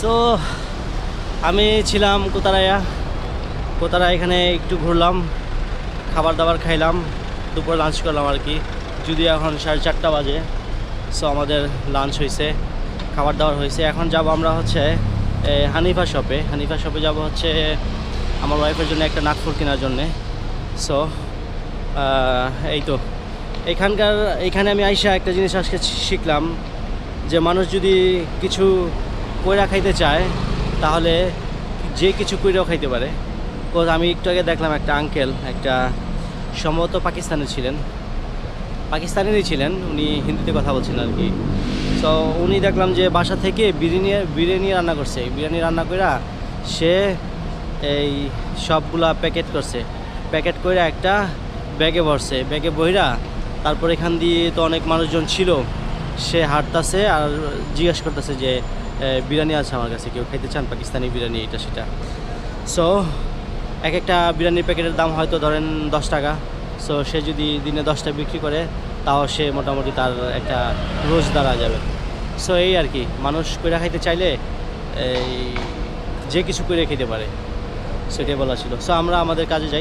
So আমি ছিলাম Kota Raya. কোতারা এখানে একটু ঘুরলাম খাবার দাবার খাইলাম, দুপুরে লাঞ্চ করলাম আর কি। যদি এখন সাড়ে চারটা বাজে সো আমাদের লাঞ্চ হয়েছে খাবার দাবার হয়েছে এখন যাব আমরা হচ্ছে হানিফা শপে হানিফা শপে যাব হচ্ছে, আমার ওয়াইফের জন্য একটা নাগপুর কেনার জন্যে। সো এই তো। এখানকার, এখানে আমি আইসা একটা জিনিস আজকে শিখলাম যে মানুষ যদি কিছু কইরা খাইতে চায়, তাহলে যে কিছু কইরাও খাইতে পারে। বিকজ আমি একটু আগে দেখলাম একটা আঙ্কেল একটা সম্ভবত পাকিস্তানে ছিলেন। পাকিস্তানেরই ছিলেন, উনি হিন্দিতে কথা বলছিলেন আর কি। সো উনি দেখলাম যে বাসা থেকে বিরিয়ানি বিরিয়ানি রান্না করছে। বিরিয়ানি রান্না কইরা সে এই সবগুলা প্যাকেট করছে। প্যাকেট করে একটা ব্যাগে ভরছে। ব্যাগে বইরা তারপর এখান দিয়ে তো অনেক মানুষজন ছিল। সে হাঁটতাছে আর জিজ্ঞেস করতেছে যে বিরিয়ানি আছে আমার কাছে, কেউ খেতে চান? পাকিস্তানি বিরিয়ানি, এটা, সেটা। সো এক একটা বিরিয়ানির প্যাকেটের দাম হয়তো ধরেন দশ টাকা। সো সে যদি দিনে দশটা বিক্রি করে, তাও সে মোটামুটি তার একটা রোজ দাঁড়া যাবে। সো এই আর কি। মানুষ কইরা খাইতে চাইলে, এই, যে কিছু করে খেতে পারে। সেটাই বলা ছিল। সো আমরা আমাদের কাজে যাই।